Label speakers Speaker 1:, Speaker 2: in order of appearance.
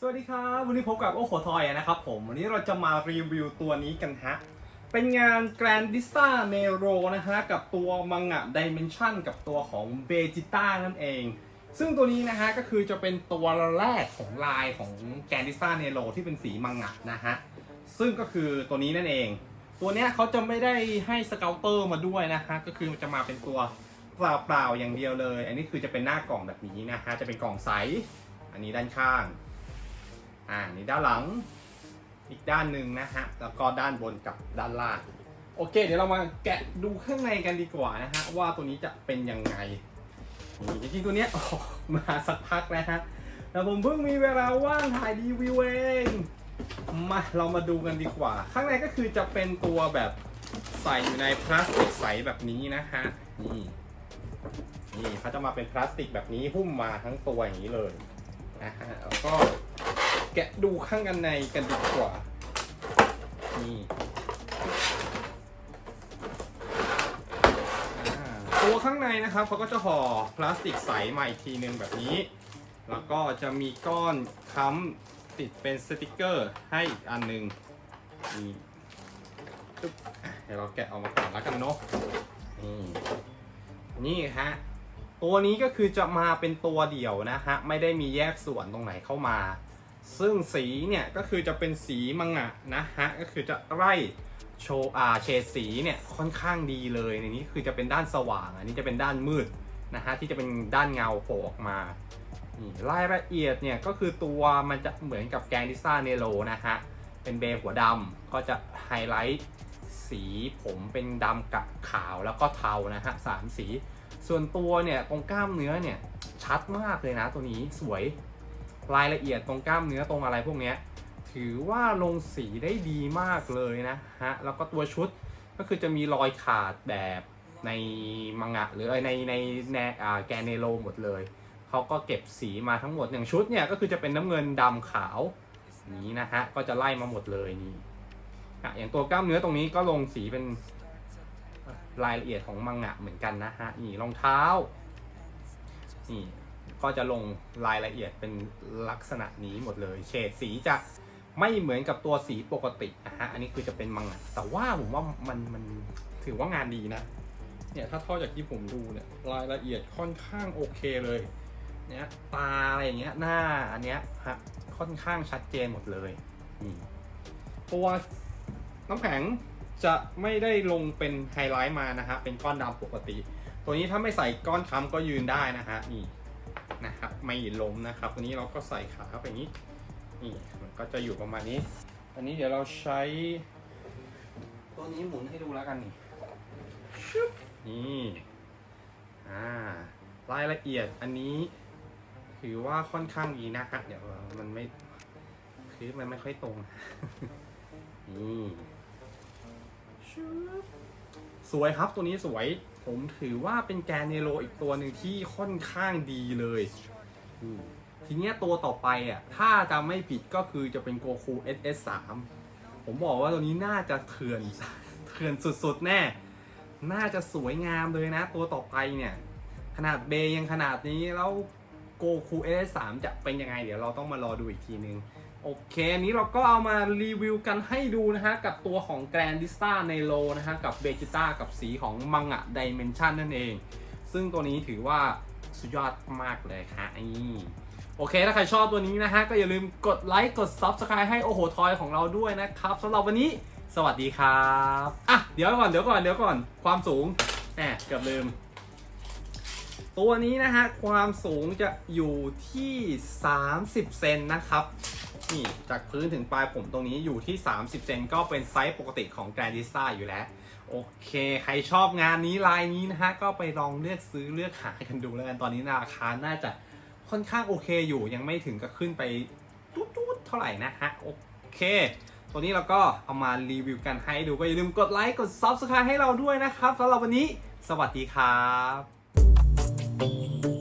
Speaker 1: สวัสดีครับ วันนี้พบกับโอโ o ทอยนะครับผม วันนี้เราจะมารีวิวตัวนี้กันฮะ เป็นงาน Grandista Nero นะฮะ กับตัวมังงะ Dimension กับตัวของเบจิต้านั่นเอง ซึ่งตัวนี้นะฮะ ก็คือจะเป็นตัวแรกของลายของ Grandista Nero ที่เป็นสีมังงะนะฮะ ซึ่งก็คือตัวนี้นั่นเอง ตัวเนี้ยเขาจะไม่ได้ให้สเกลเตอร์มาด้วยนะฮะ ก็คือจะมาเป็นตัวเปล่าๆอย่างเดียวเลย อันนี้คือจะเป็นหน้ากล่องแบบนี้นะฮะ จะเป็นกล่องใส อันนี้ด้านข้าง อ่านี่ด้านหลังอีกด้านหนึ่งนะฮะ แล้วก็ด้านบนกับด้านล่าง โอเค เดี๋ยวเรามาแกะดูข้างในกันดีกว่านะฮะ ว่าตัวนี้จะเป็นยังไงนี่จริงๆตัวเนี้ยออกมาสักพักแล้วฮะแต่ผมเพิ่งมีเวลาว่างถ่ายรีวิวเองมาเรามาดูกันดีกว่า ข้างในก็คือจะเป็นตัวแบบใส่อยู่ในพลาสติกใสแบบนี้นะฮะ นี่ นี่เขาจะมาเป็นพลาสติกแบบนี้หุ้มมาทั้งตัวอย่างนี้เลยนะฮะ แล้วก็ แกะดูข้างกันในกันดีกว่า นี่ตัวข้างในนะครับเขาก็จะห่อพลาสติกใสมาอีกทีนึงแบบนี้ แล้วก็จะมีก้อนค้ำติดเป็นสติกเกอร์ให้อีกอันหนึงนี่ตึ๊บเดี๋ยวเราแกะออกมาก่อนแล้วกันเนาะนี่นี่ฮะตัวนี้ก็คือจะมาเป็นตัวเดี่ยวนะฮะ ไม่ได้มีแยกส่วนตรงไหนเข้ามา ซึ่งสีเนี่ยก็คือจะเป็นสีมังงะนะฮะก็คือจะไล่โชว์อาเฉดสีเนี่ยค่อนข้างดีเลยในนี้คือจะเป็นด้านสว่าง อันนี้จะเป็นด้านมืดนะฮะที่จะเป็นด้านเงาโผล่ออกมานี่รายละเอียดเนี่ยก็คือตัวมันจะเหมือนกับแกงดิซ่าเนโรนะฮะเป็นเบย์หัวดำก็จะไฮไลท์สีผมเป็นดำกับขาวแล้วก็เทานะฮะสามสี ส่วนตัวเนี่ยตรงกล้ามเนื้อเนี่ยชัดมากเลยนะตัวนี้สวย รายละเอียดตรงกล้ามเนื้อตรงอะไรพวกนี้ถือว่าลงสีได้ดีมากเลยนะฮะแล้วก็ตัวชุดก็คือจะมีรอยขาดแบบในมังงะหรือในในแนอ่าแกนเนโรหมดเลยเขาก็เก็บสีมาทั้งหมดอย่างชุดเนี่ยก็คือจะเป็นน้ำเงินดำขาวนี้นะฮะก็จะไล่มาหมดเลยนี่อะอย่างตัวกล้ามเนื้อตรงนี้ก็ลงสีเป็นรายละเอียดของมังงะเหมือนกันนะฮะนี่รองเท้านี่ ก็จะลงรายละเอียดเป็นลักษณะนี้หมดเลย เฉดสีจะไม่เหมือนกับตัวสีปกตินะฮะ อันนี้คือจะเป็นมังงะแต่ว่าผมว่ามันมันถือว่างานดีนะ เนี่ยถ้าเท่าจากที่ผมดูเนี่ยรายละเอียดค่อนข้างโอเคเลย เนี่ยตาอะไรอย่างเงี้ยหน้าอันเนี้ยฮะค่อนข้างชัดเจนหมดเลยนี่ตัวน้ำแข็งจะไม่ได้ลงเป็นไฮไลท์มานะฮะเป็นก้อนดำปกติ ตัวนี้ถ้าไม่ใส่ก้อนค้ำก็ยืนได้นะฮะนี่ ไม่ล้มนะครับตัวนี้เราก็ใส่ขาเข้าไปอย่างนี้นี่มันก็จะอยู่ประมาณนี้ อันนี้เดี๋ยวเราใช้ ตัวนี้หมุนให้ดูแล้วกันนี่ชึบนี่อ่ารายละเอียดอันนี้ ถือว่าค่อนข้างดีนะฮะเดี๋ยวมันไม่คือมันไม่ค่อยตรงนี่ชึบสวยครับตัวนี้สวย ผมถือว่าเป็นแกนเนโรอีกตัวหนึ่งที่ค่อนข้างดีเลย ทีเนี้ยตัวต่อไปอะถ้าจะไม่ผิดก็คือจะเป็นโกคู SS3 ผมบอกว่าตัวนี้น่าจะเถื่อนเถื่อนสุดๆแน่ น่าจะสวยงามเลยนะ ตัวต่อไปเนี่ย ขนาดเบย,ยังขนาดนี้แล้วโกคูเอสามจะเป็นยังไง เดี๋ยวเราต้องมารอดูอีกทีนึง โอเคอันนี้เราก็เอามารีวิวกันให้ดูนะฮะ กับตัวของ Grandista n e l o นะฮะ กับเบจิต้ากับสีของมังอะ Dimension นั่นเอง ซึ่งตัวนี้ถือว่า สุดยอดมากเลยค่ะนี่โอเค ถ้าใครชอบตัวนี้นะฮะ ก็อย่าลืมกดไลค์ กด Subscribe ให้โอโหทอยของเราด้วยนะครับสำหรับวันนี้ สวัสดีครับ อะ เดี๋ยวก่อน เดี๋ยวก่อน เดี๋ยวก่อน ความสูงแหมเกือบลืม ตัวนี้นะฮะ ความสูงจะอยู่ที่ 30 เซนนะครับ นี่จากพื้นถึงปลายผมตรงนี้อยู่ที่ 30 เซนก็เป็นไซส์ปกติของ Grandista อยู่แล้ว โอเค ใครชอบงานนี้ลายนี้นะฮะ ก็ไปลองเลือกซื้อเลือกหากันดูแล้วกันตอนนี้ราคาน่าจะค่อนข้างโอเคอยู่ยังไม่ถึงกับขึ้นไปตุ๊ดๆเท่าไหร่นะฮะ โอเค ตัวนี้เราก็เอามารีวิวกันให้ดูก็อย่าลืมกดไลค์กด Subscribe ให้เราด้วยนะครับสำหรับวันนี้ สวัสดีครับ